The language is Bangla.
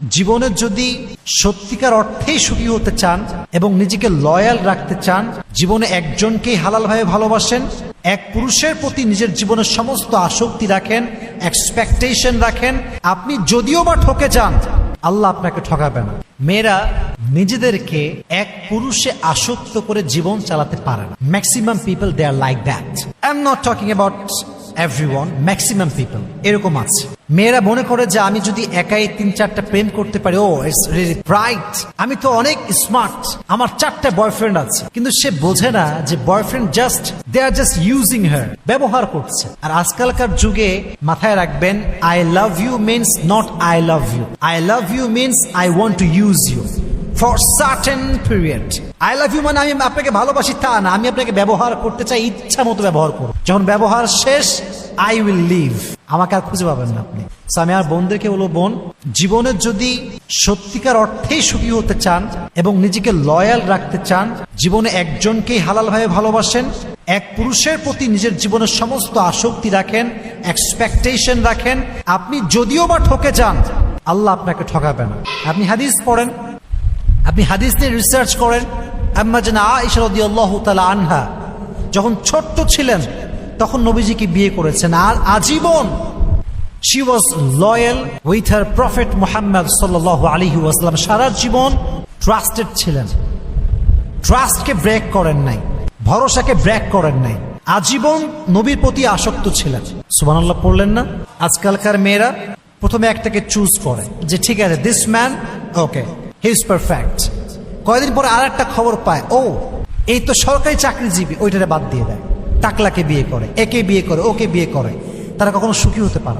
জীবনে যদি সত্যিকার অর্থেই সুখী হতে চান এবং নিজেকে লয়াল রাখতে চান, জীবনে একজনকেই হালালভাবে ভালোবাসেন, এক পুরুষের প্রতি নিজের জীবনের সমস্ত আসক্তি রাখেন এক্সপেকটেশন রাখেন, আপনি যদিও বা ঠকে যান, আল্লাহ আপনাকে ঠকাবে না। মেয়েরা নিজেদেরকে এক পুরুষে আসক্ত করে জীবন চালাতে পারে না। Maximum people they are like that I am not talking about everyone maximum people এরকম আছে। মেয়েরা মনে করে যে আমি যদি একাই তিন চারটা প্রেম করতে পারি, ও ইটস ব্রাইট আমি তো অনেক স্মার্ট আমার চারটা বয়ফ্রেন্ড আছে। কিন্তু সে বোঝে না যে boyfriend just they are just using her ব্যবহার করছে। আর আজকালকার যুগে মাথায় রাখবেন I love you means not I love you I love you means I want to use you for certain period I love you মানে আমি আপনাকে ভালোবাসি তা না, আমি আপনাকে ব্যবহার করতে চাই ইচ্ছা মতো ব্যবহার করব। যখন ব্যবহার শেষ আই উইল লিভ আমাকে আর খুঁজে পাবেন না আপনি। আমি আর বোনদেরকে বলব বোন, জীবনে যদি সত্যিকার অর্থেই সুখী হতে চান এবং নিজেকে লয়াল রাখতে চান, জীবনে একজনকেই হালালভাবে ভালোবাসেন, এক পুরুষের প্রতি নিজের জীবনের সমস্ত আসক্তি রাখেন এক্সপেকটেশন রাখেন, আপনি যদিও বা ঠকে যান, আল্লাহ আপনাকে ঠকাবে না। আপনি হাদিস পড়েন আপনি হাদিস নিয়ে রিসার্চ করেন, আম্মা যেন আয়েশা রাদিয়াল্লাহু তাআলা আনহা, যখন ছোট্ট ছিলেন, তখন নবীজিকে বিয়ে করেছেন। আর আজীবন she was loyal with her prophet Muhammad সাল্লাহ আলাইহি ওয়াসাল্লাম। সারা জীবন ট্রাস্টেড ছিলেন। ট্রাস্টকে ব্রেক করেন নাই, ভরসাকে ব্রেক করেন নাই। আজীবন নবীর প্রতি আসক্ত ছিলেন। সুবহানাল্লাহ পড়লেন না? আজকালকার মেয়েরা প্রথমে একটাকে চুজ করে যে, ঠিক আছে this man okay he is perfect কয়েকদিন পরে আর একটা খবর পায়, ও, এই তো সরকারি চাকরিজীবী, ওইটারে বাদ দিয়ে দেয়। টাকলাকে বিয়ে করে, একে বিয়ে করে, ওকে বিয়ে করে। তারা কখনো সুখী হতে পারে।